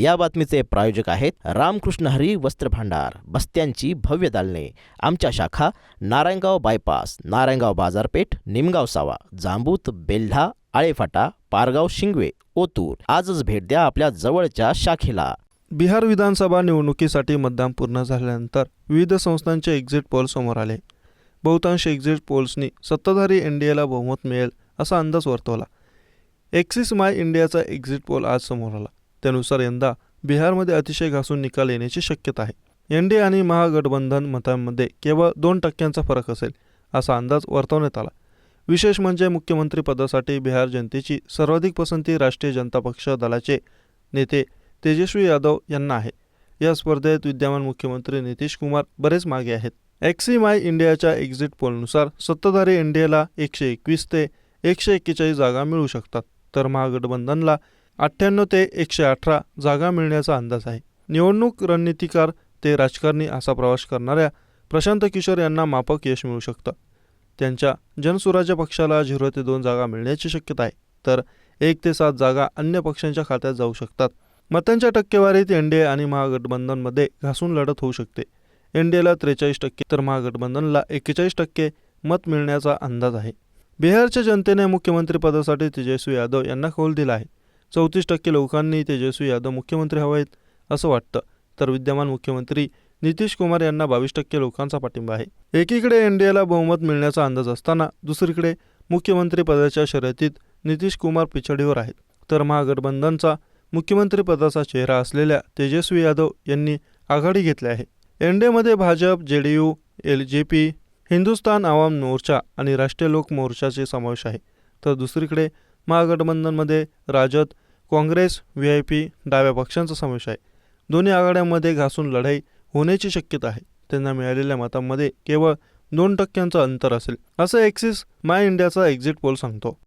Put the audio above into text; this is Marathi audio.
या बातमीचे प्रायोजक आहेत रामकृष्ण हरी वस्त्र भांडार बस्त्यांची भव्य दालने. आमच्या शाखा नारायणगाव बायपास नारायणगाव बाजारपेठ निमगाव सावा जांबूत बेल्हा आळेफाटा पारगाव शिंगवे ओतूर. आजच भेट द्या आपल्या जवळच्या शाखेला. बिहार विधानसभा निवडणुकीसाठी मतदान पूर्ण झाल्यानंतर विविध संस्थांचे एक्झिट पोल समोर आले. बहुतांश एक्झिट पोल्सनी सत्ताधारी एनडीएला बहुमत मिळेल असा अंदाज वर्तवला. एक्सिस माय इंडियाचा एक्झिट पोल आज समोर आला. त्यानुसार यंदा बिहारमध्ये अतिशय घासून निकाल येण्याची शक्यता आहे. एनडीए आणि महागठबंधन मतांमध्ये केवळ दोन टक्क्यांचा फरक असेल असा अंदाज वर्तवण्यात आला. विशेष म्हणजे मुख्यमंत्री पदासाठी बिहार जनतेची सर्वाधिक पसंती राष्ट्रीय जनता पक्ष दलाचे नेते तेजस्वी यादव यांना आहे. या स्पर्धेत विद्यमान मुख्यमंत्री नितीश कुमार बरेच मागे आहेत. एक्सी माय इंडियाच्या एक्झिट पोलनुसार सत्ताधारी एनडीएला एकशे एकवीस ते एकशे एक्केचाळीस जागा मिळू शकतात. तर महागठबंधनला अठ्ठ्याण्णव ते एकशे अठरा जागा मिळण्याचा अंदाज आहे. निवडणूक रणनीतिकार ते राजकारणी असा प्रवास करणाऱ्या प्रशांत किशोर यांना माफक यश मिळू शकतं. त्यांच्या जनसुराज्य पक्षाला झिरो ते दोन जागा मिळण्याची शक्यता आहे. तर एक ते सात जागा अन्य पक्षांच्या खात्यात जाऊ शकतात. मतांच्या टक्केवारीत एनडीए आणि महागठबंधनमध्ये घासून लढत होऊ शकते. एनडीएला त्रेचाळीस टक्के तर महागठबंधनला एक्केचाळीस टक्के मत मिळण्याचा अंदाज आहे. बिहारच्या जनतेने मुख्यमंत्रीपदासाठी तेजस्वी यादव यांना कौल दिला आहे. चौतीस टक्के लोकांनी तेजस्वी यादव मुख्यमंत्री हवे आहेत असं वाटतं. तर विद्यमान मुख्यमंत्री नितीश कुमार यांना बावीस टक्के लोकांचा पाठिंबा आहे. एकीकडे एनडीएला बहुमत मिळण्याचा अंदाज असताना दुसरीकडे मुख्यमंत्री पदाच्या शर्यतीत नितीश कुमार पिछडीवर आहेत. तर महागठबंधनचा मुख्यमंत्री पदाचा चेहरा असलेल्या तेजस्वी यादव यांनी आघाडी घेतली आहे. एनडीएमध्ये Bhajap J D U L J P Hindustan Awam Morcha आणि राष्ट्रीय लोक मोर्चाचे समावेश आहे. तर दुसरीकडे महागठबंधनमध्ये Rajad Congress V I P डाव्या पक्षांचा समावेश आहे. दोन्ही आघाड्यांमध्ये घासून लढाई होण्याची शक्यता आहे. त्यांना मिळालेल्या मतांमध्ये केवळ दोन टक्क्यांचं अंतर असेल असं एक्सिस माय इंडियाचा एक्झिट पोल सांगतो.